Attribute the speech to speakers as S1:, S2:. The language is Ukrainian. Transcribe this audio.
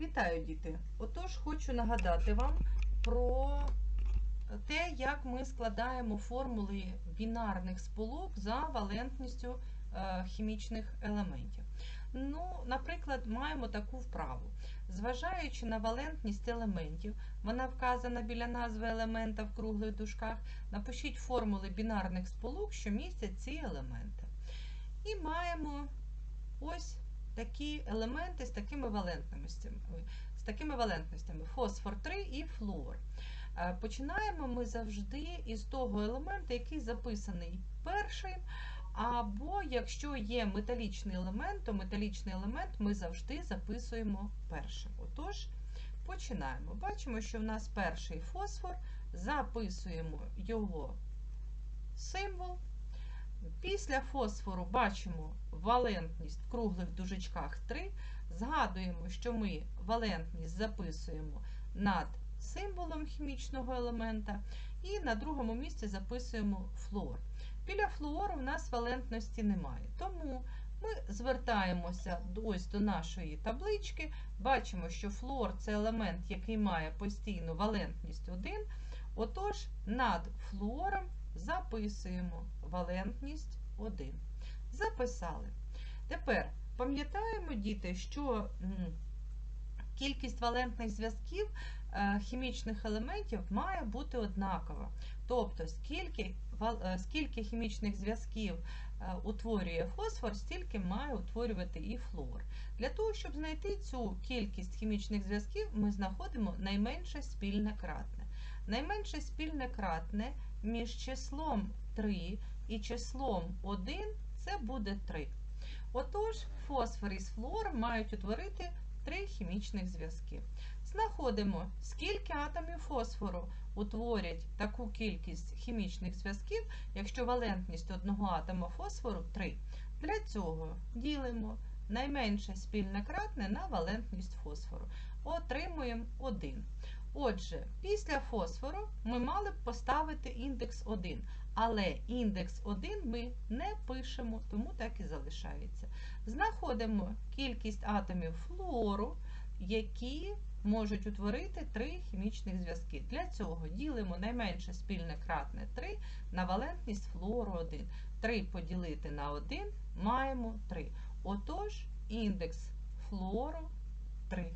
S1: Вітаю, діти! Отож, хочу нагадати вам про те, як ми складаємо формули бінарних сполук за валентністю е, хімічних елементів. Ну, наприклад, маємо таку вправу. Зважаючи на валентність елементів, вона вказана біля назви елемента в круглих дужках, напишіть формули бінарних сполук, що містять ці елементи. І маємо ось такі елементи з такими валентностями, з такими валентностями фосфор 3 і флуор. Е, Починаємо ми завжди із того елемента, який записаний першим. Або якщо є металічний елемент, то металічний елемент ми завжди записуємо першим. Отож, починаємо. Бачимо, що в нас перший фосфор, записуємо його символ. Після фосфору бачимо валентність в круглих дужечках 3. Згадуємо, що ми валентність записуємо над символом хімічного елемента, і на другому місці записуємо флуор. Біля флуору в нас валентності немає. Тому ми звертаємося ось до нашої таблички. Бачимо, що флуор це елемент, який має постійну валентність 1. Отож, над флуором записуємо валентність 1. Записали. Тепер пам'ятаємо, діти, що кількість валентних зв'язків е, хімічних елементів має бути однакова. Тобто, скільки, скільки хімічних зв'язків е, утворює фосфор, стільки має утворювати і флуор. Для того, щоб знайти цю кількість хімічних зв'язків, ми знаходимо найменше спільне кратне. Найменше спільне кратне між числом 3 і числом 1 це буде 3. Отож, фосфор із флуором мають утворити 3 хімічних зв'язки. Знаходимо, скільки атомів фосфору утворять таку кількість хімічних зв'язків, якщо валентність одного атома фосфору 3. Для цього ділимо найменше спільне кратне на валентність фосфору. Отримуємо 1. Отже, після фосфору ми мали б поставити індекс 1, але індекс 1 ми не пишемо, тому так і залишається. Знаходимо кількість атомів флуору, які можуть утворити 3 хімічних зв'язки. Для цього ділимо найменше спільне кратне 3 на валентність флуору 1. 3 поділити на 1 маємо 3. Отож, індекс флуору 3.